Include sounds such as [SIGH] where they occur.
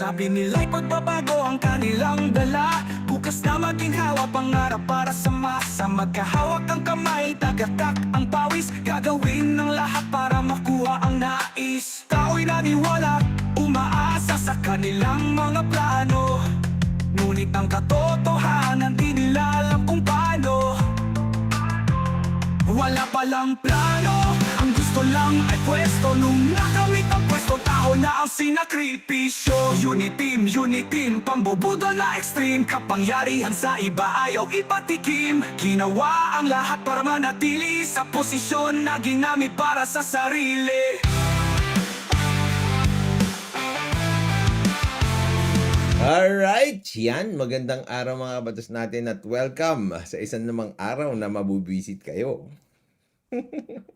Sabi nila'y pagbabago ang kanilang dala. Bukas na maging hawa pangarap para sa masa. Magkahawak ang kamay, tagatak ang pawis. Gagawin ng lahat para makuha ang nais. Tao'y naniwala, umaasa sa kanilang mga plano. Ngunit ang katotohanan di nila alam kung paano. Wala palang plano. Ang gusto lang ay pwesto. Nung nakamit ang pwesto na ang sinakripisyo Unit team, unit team Pambubudo na extreme Kapangyarihan sa iba ayaw ipatikim Ginawa ang lahat para manatili Sa posisyon na ginamit para sa sarili Alright, yan. Magandang araw mga kabatas natin at welcome sa isang namang araw na mabubisit kayo. [LAUGHS]